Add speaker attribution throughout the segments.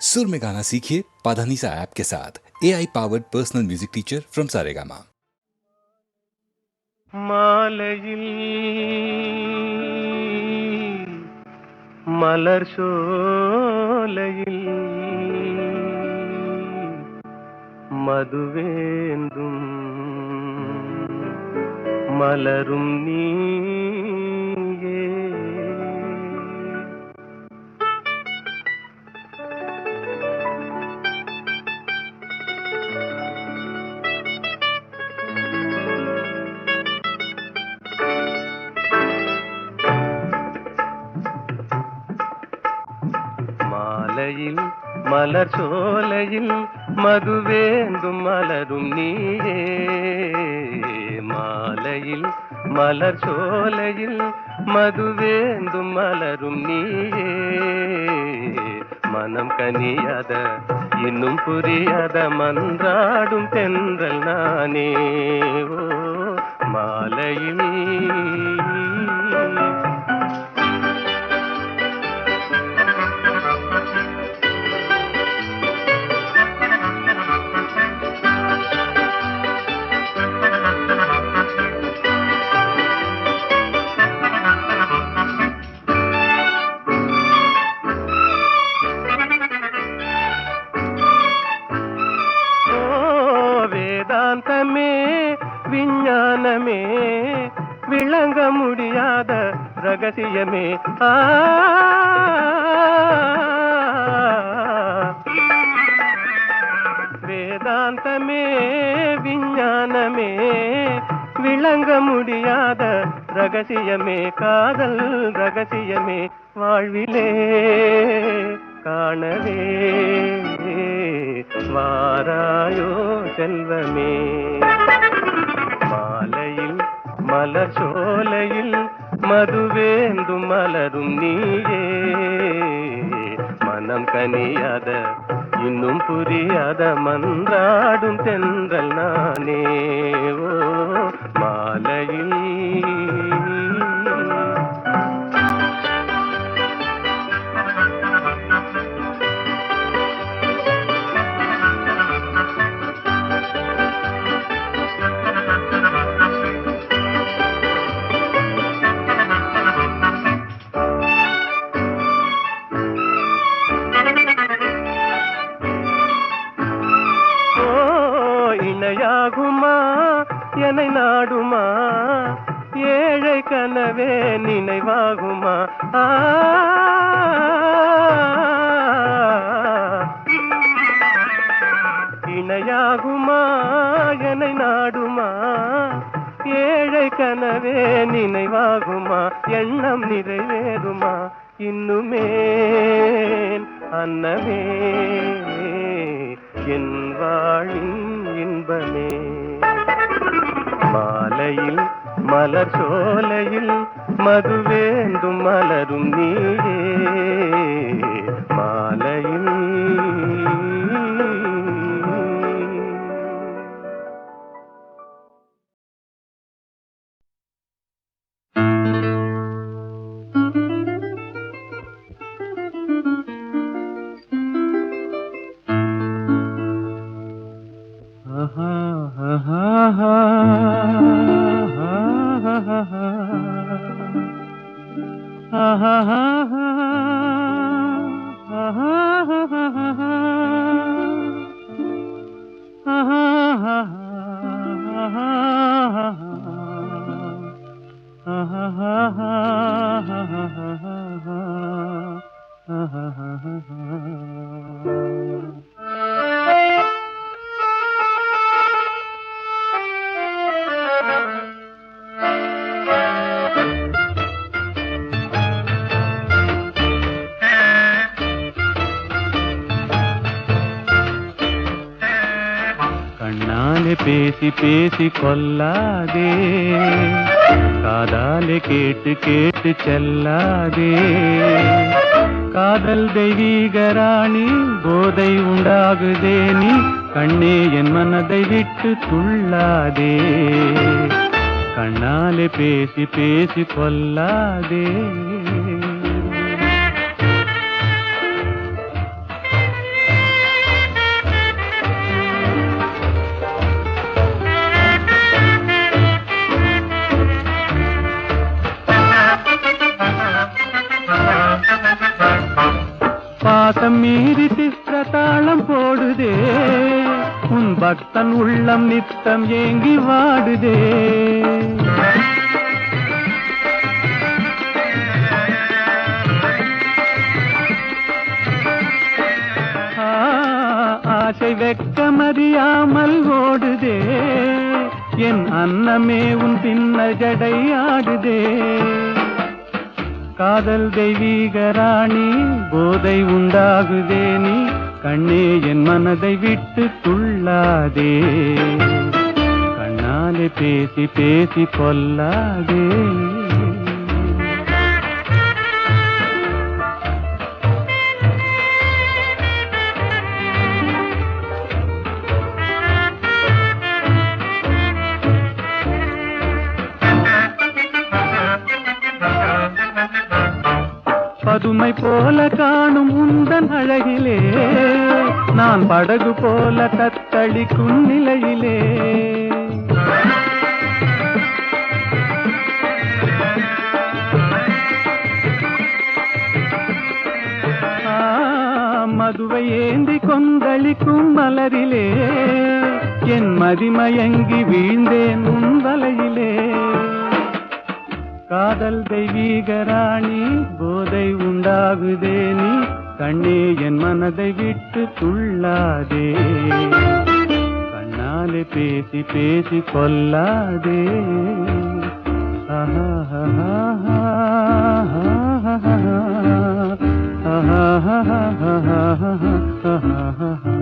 Speaker 1: सुर में गाना सीखिए पाधानीसा ऐप के साथ A I powered personal music teacher from Saregama
Speaker 2: மாலையில் மலர் சோலையில் மதுவேந்தும் மலரும் நீயே மாலையில் மலர் சோலையில் மதுவேந்தும் மலரும் நீயே. மாலையில் மலர் சோலையில் மதுவேந்தும் மலரும் நீயே. மனம் கனியாத இன்னும் புரியாத மன்றாடும் தென்றல் நானே. ஓ மாலையில் வேதாந்தமே விஞ்ஞானமே விளங்க முடியாத ரகசியமே காதல் ரகசியமே வாழ்விலே காணவே வாராயோ செல்வமே. மாலையில் மலர் சோலையில் மதுவேந்தும் மலரும் நீயே. மனம் கனியாத இன்னும் புரியாத மன்றாடும் தென்றல் நானே. ஓ மாலையில் இன்பமே மாலையில் மலர் சோலையில் மதுவேந்தும் மலரும் நீயே. பேசி பேசி கொல்லாதே காதாலே கேட்டு கேட்டு செல்லாதே. காதல் தெய்வீக ராணி போதை உண்டாகுதே. நீ கண்ணே என் மனதை விட்டு துள்ளாதே. கண்ணாலே பேசி பேசி கொல்லாதே
Speaker 3: மீறி சித்திர போடுதே. உன் பக்தன் உள்ளம் நித்தம் ஏங்கி வாடுதே. ஆ, ஆசை வெட்கமறியாமல் ஓடுதே. என் அன்னமே உன் பின்ன ஜடை ஆடுதே. காதல் தெய்வீக ராணி போதை உண்டாகுதே நீ கண்ணே என் மனதை விட்டு துள்ளாதே. கண்ணாலே பேசி பேசி கொல்லாதே போல காணும் உந்தன் அழகிலே. நான் படகு போல தத்தளிக்கும் நிலையிலே. மதுவை ஏந்தி கொந்தளிக்கும் மலரிலே. என் மதிமயங்கி வீழ்ந்தேன் உன் வலையிலே. காதல் தெய்வீக ராணி போதை உண்டாகுதே நீ கண்ணே என் மனதை விட்டு துள்ளாதே கண்ணாலே பேசி பேசி கொல்லாதே ஆஹா
Speaker 4: ஆஹா ஆஹா ஆஹா ஆஹா
Speaker 3: ஆஹா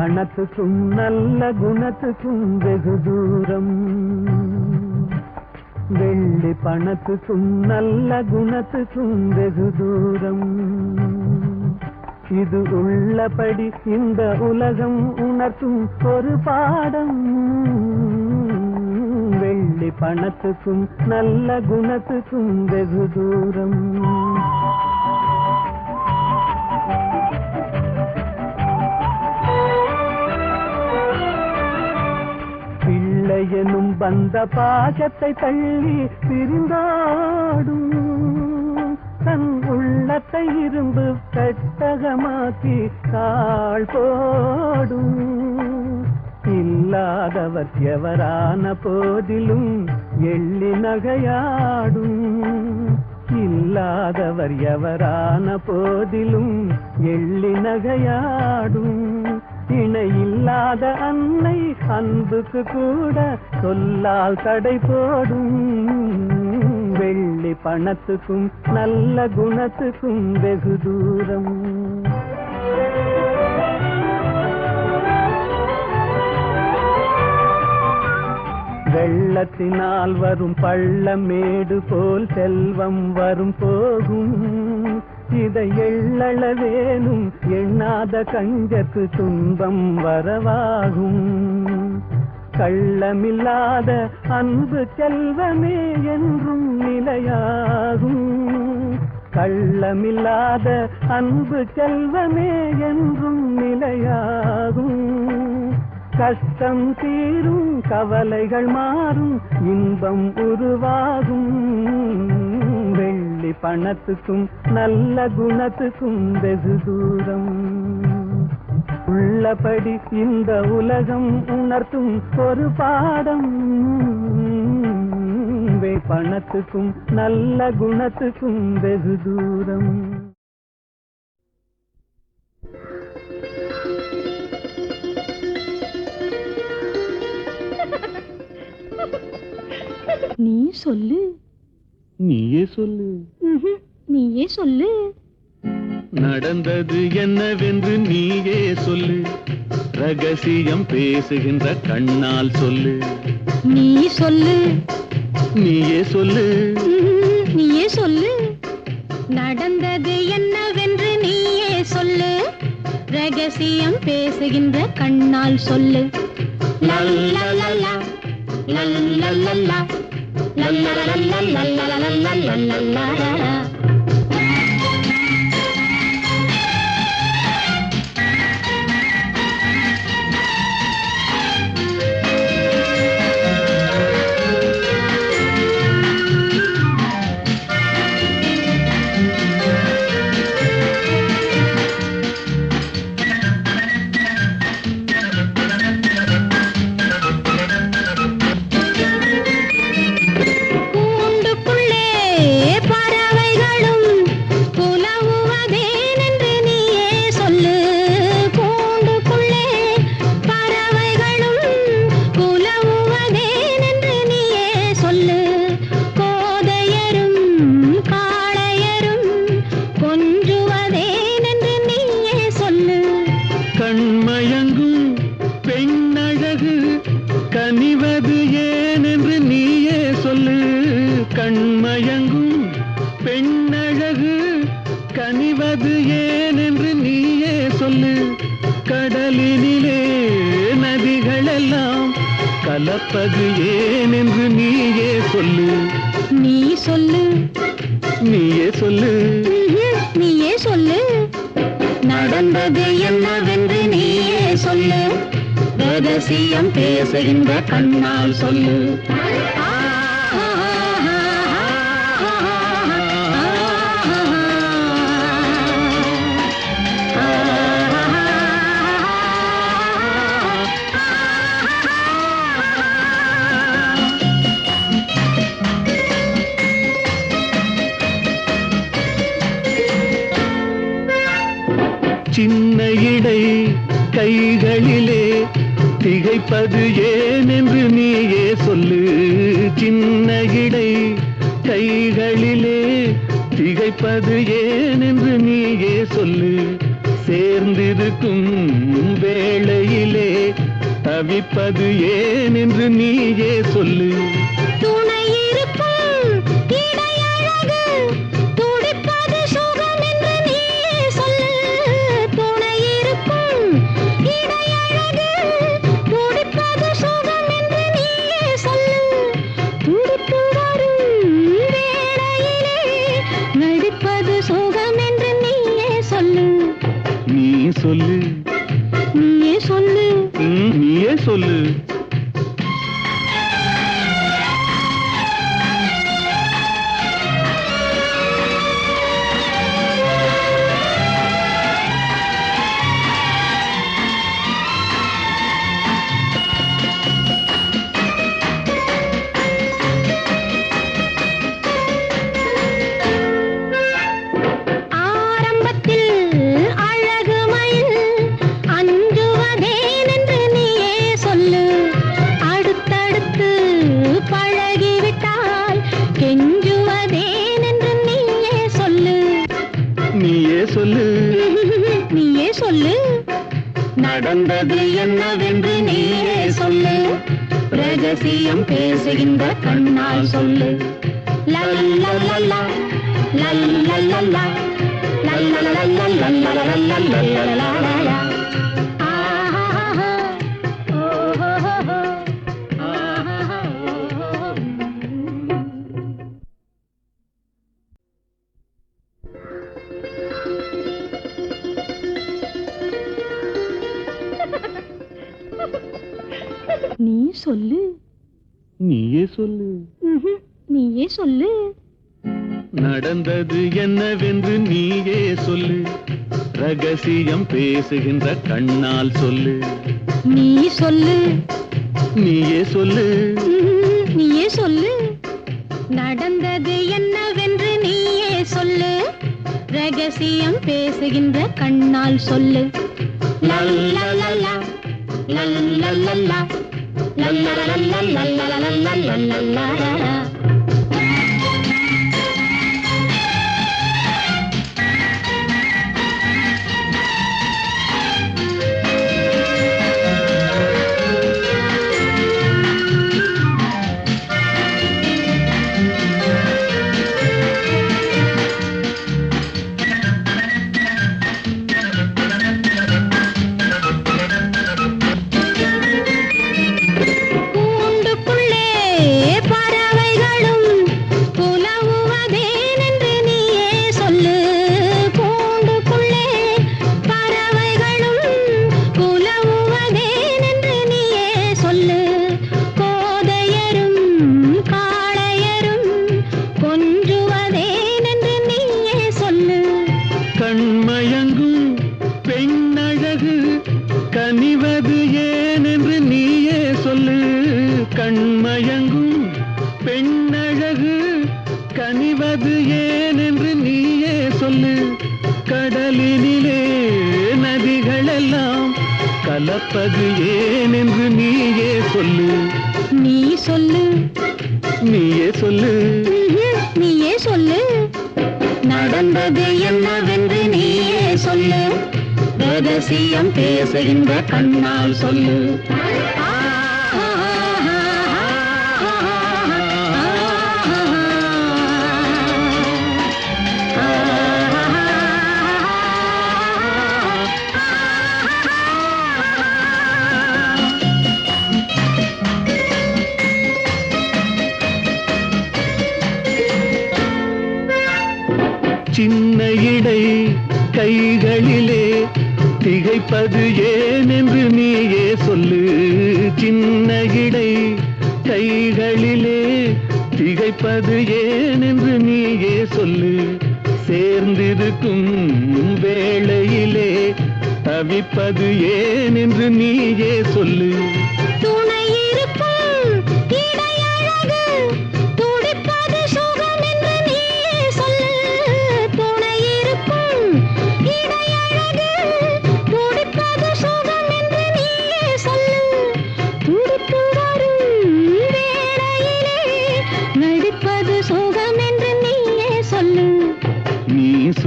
Speaker 3: பணத்துக்கும் நல்ல குணத்துக்கும் வெகு தூரம்.
Speaker 5: வெள்ளி பணத்துக்கும் நல்ல குணத்துக்கும் வெகு தூரம். இது உள்ளபடி இந்த உலகம் உணர்த்தும் ஒரு பாடம். வெள்ளி பணத்துக்கும் நல்ல குணத்துக்கும் வெகு தூரம். வந்த பாசத்தை தள்ளி பிரிந்தாடும். தன் உள்ளத்தை இரும்பு கட்டகமாக்கி தாழ் போடும். இல்லாதவர் எவரான போதிலும் எள்ளி நகையாடும். இல்லாதவர் எவரான போதிலும் எள்ளி நகையாடும். இணையில்லாத அன்னை அன்புக்கு கூட சொல்லால் தடை போடும். வெள்ளி பணத்துக்கும் நல்ல குணத்துக்கும் வெகு தூரம். வெள்ளத்தினால் வரும் பள்ளமேடு போல் செல்வம் வரும் போகும். இதை எள்ளளவேனும் எண்ணாத கஞ்சத்து துன்பம் வரவாகும். கள்ளமில்லாத அன்பு செல்வமே என்றும் நிலையாகும். கள்ளமில்லாத அன்பு செல்வமே என்றும் நிலையாகும். கஷ்டம் தீரும் கவலைகள் மாறும் இன்பம் உருவாகும். வெள்ளி பணத்துக்கும் நல்ல குணத்துக்கும் வெகு தூரம். உள்ளபடி இந்த உலகம் உணர்த்தும் ஒரு பாடம். பணத்துக்கும் நல்ல குணத்துக்கும் வெகு தூரம்.
Speaker 6: நீ சொல்லு.
Speaker 5: நீயே சொல்லு.
Speaker 6: நீயே சொல்லு.
Speaker 5: நடந்தது என்னவென்று நீயே சொல்லு. ரகசியம் பேசுகின்ற கண்ணால் சொல்லு.
Speaker 6: நீ சொல்லு.
Speaker 5: நீயே சொல்லு.
Speaker 6: நீயே சொல்லு. நடந்தது என்னவென்று நீயே சொல்லு. ரகசியம் பேசுகின்ற கண்ணால் சொல்லு. லல்லல்லா லல்லல்லா லல்லா லல்லா லல்லா லல்லா
Speaker 7: லல்லா லல்லா கனிவது ஏனென்று நீயே சொல்லு. கண்மயங்கும் பெண்ணழகு கனிவது ஏனென்று நீயே சொல்லு. கடலினிலே நதிகளெல்லாம் கலப்பது ஏனென்று நீயே சொல்லு.
Speaker 6: நீ சொல்லு.
Speaker 7: நீயே சொல்லு.
Speaker 6: நீயே சொல்லு. நடந்தது என்னவென்று நீயே சொல்லு. ரகசியம் பேசுகின்ற கண்ணால் சொல்லு.
Speaker 7: சின்ன இடை கைகளிலே திகைப்பது ஏன் என்று நீயே சொல்லு. சின்ன இடை கைகளிலே திகைப்பது ஏன் என்று நீயே சொல்லு. சேர்ந்திருக்கும் வேளையிலே தவிப்பது
Speaker 6: ஏன்
Speaker 7: என்று
Speaker 6: நீயே சொல்லு.
Speaker 7: சொல்லு
Speaker 6: லல்லா நடந்தது என்னவென்று நீயே சொல்லு ரகசியம் பேசுகின்ற கண்ணால் சொல்லு நீ சொல்லு
Speaker 7: நீயே சொல்லு
Speaker 6: நீயே சொல்லு
Speaker 7: நடந்தது என்னவென்று நீயே சொல்லு ரகசியம் பேசுகின்ற கண்ணால் சொல்லு லல்லல்லா லல்லல்லா லல்லல்லா லல்லல்லா லல்லல்லா நதிகளெல்லாம் கலப்பது ஏனென்று நீயே சொல்லு.
Speaker 6: நீ சொல்லு.
Speaker 7: நீயே சொல்லு.
Speaker 6: நீயே சொல்லு. நடந்தது என்னவென்று நீயே சொல்லு. ரகசியம் பேசுகின்ற கண்ணால் சொல்லு.
Speaker 7: சின்ன இடை கைகளிலே திகைப்பது ஏன் என்று நீயே சொல்லு. சின்ன இடை கைகளிலே திகைப்பது ஏன் என்று நீயே சொல்லு. சேர்ந்திருக்கும் வேளையிலே தவிப்பது
Speaker 6: ஏன் என்று நீயே சொல்லு.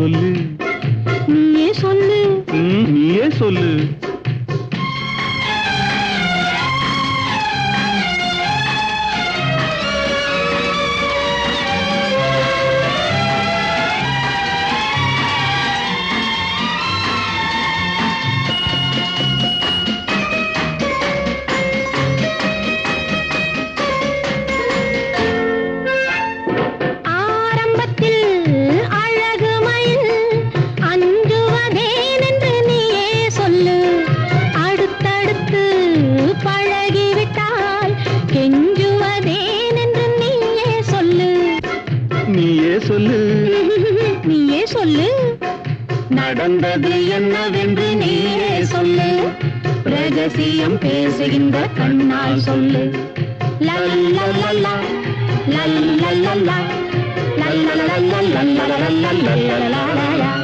Speaker 6: சொல்லு. நீயே சொல்லு. நீயே சொல்லு.
Speaker 2: நடந்தது என்னவென்று நீயே சொல்லு
Speaker 6: ரகசியம் பேசுகின்ற கண்ணால் சொல்லு லல்லல்லா லல்லல்லா லல்லல்லா லல்லல்லா